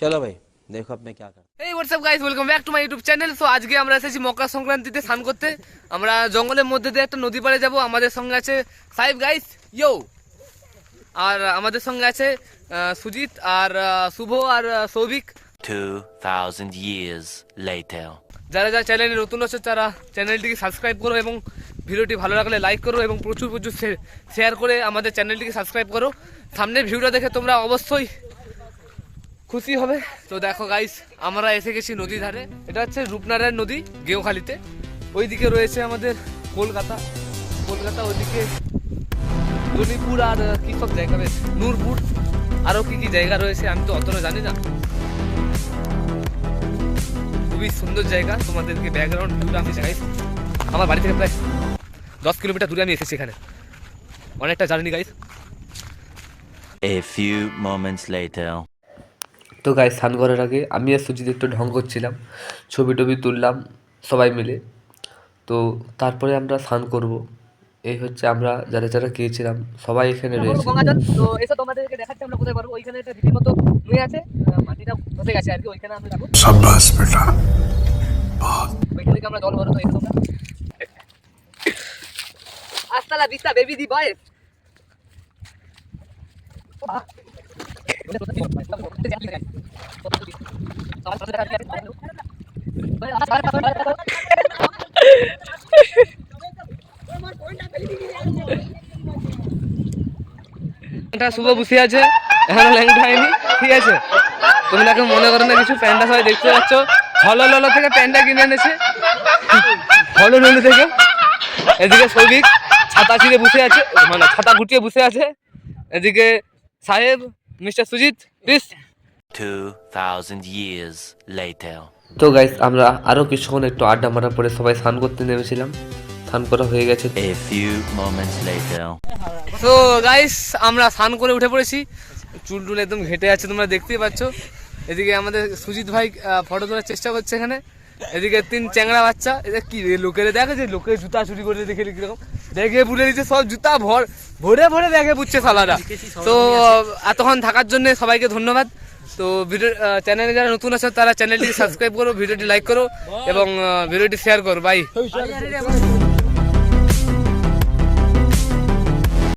চলো ভাই দেখো আপনি কি করেন এই up guys welcome back to my YouTube channel so আজকে আমরা এসেছি মকর সংক্রান্তিতে স্নান করতে। আমরা জঙ্গলের মধ্যে দিয়ে একটা নদী পাড়ে যাব। আমাদের সঙ্গে আছে সাইফ গাইস ইয়ো আর আমাদের সঙ্গে আছে সুজিত আর শুভ আর সৌভিক। 2000 years later. যারা যারা চ্যানেলে নতুন আছে তারা চ্যানেলটিকে সাবস্ক্রাইব করো এবং ভিডিওটি ভালো লাগলে লাইক করো এবং প্রচুর প্রচুর শেয়ার করে আমাদের চ্যানেলটিকে সাবস্ক্রাইব করো। সামনের ভিডিওটা দেখে তোমরা অবশ্যই খুশি হবে। তো দেখো গাইস আমরা এসে গেছি নদীর ধারে। এটা হচ্ছে রূপনারায়ণ নদী, গেওখালিতে। ওইদিকে রয়েছে আমাদের কলকাতা। কলকাতা ওইদিকে জলিপুর আর কি সব জায়গা রয়েছে নূরপুর। আরও কি কি জায়গা রয়েছে আমি তো অতটা জানি না। খুবই সুন্দর জায়গা। তোমাদেরকে ব্যাকগ্রাউন্ড ভিউটা আমি দেখাই। আমার বাড়ি থেকে প্রায় দশ কিলোমিটার দূরে আমি এসেছি এখানে। অনেকটা journey guys A few moments later. তো গায়ে স্নান করার আগে আমি আর সুজিত একটু ঢং করছিলাম ছবি টবি তুললাম সবাই মিলে। তো তারপরে আমরা স্নান করব। এই হচ্ছে আমরা যারা যারা গিয়েছিলাম সবাই এখানে রয়েছে। তো এসে তোমাদেরকে দি আমরা কোথায় পারব। ওইখানে রীতিমতো আছে গেছে আর কি ওইখানে আমরা ওইখান থেকে আমরা জল শুভ বসে আছে। এখনও ল্যাংটা হয়নি ঠিক আছে। তোমরা কেউ মনে করো না কিছু প্যান্টটা সবাই দেখতে পাচ্ছ? হলো ললো থেকে প্যান্টটা কিনে এনেছে। হলো ললো থেকে। এদিকে সৌভিক ছাতা ছিঁড়ে বসে আছে মানে ছাতা গুটিয়ে বসে আছে। এদিকে সাহেব mister Sujit please 2,000 years later. তো গাইস আমরা আরও কিছুক্ষণ একটু আড্ডা মারার পরে সবাই স্নান করতে নেমেছিলাম। স্নান করা হয়ে গেছে A few moments later. তো গাইস আমরা স্নান করে উঠে পড়েছি। চুল টুল একদম ঘেটে আছে তোমরা দেখতেই পাচ্ছ। এদিকে আমাদের সুজিত ভাই ফটো তোলার চেষ্টা করছে এখানে। এদিকে তিন চ্যাংড়া বাচ্চা। এটা কি রে লোকের দেখো যে লোকের জুতা চুরি করে দেখে কীরকম দেখে বুড়ে দিচ্ছে সব জুতা ভর ভরে ভরে দেখে বুঝছে সালারা তো, এতক্ষণ থাকার জন্য সবাইকে ধন্যবাদ। তো, ভিডিও চ্যানেলে যারা নতুন আছে, তারা চ্যানেলটি সাবস্ক্রাইব করো, ভিডিওটি লাইক করো এবং ভিডিওটি শেয়ার করো। বাই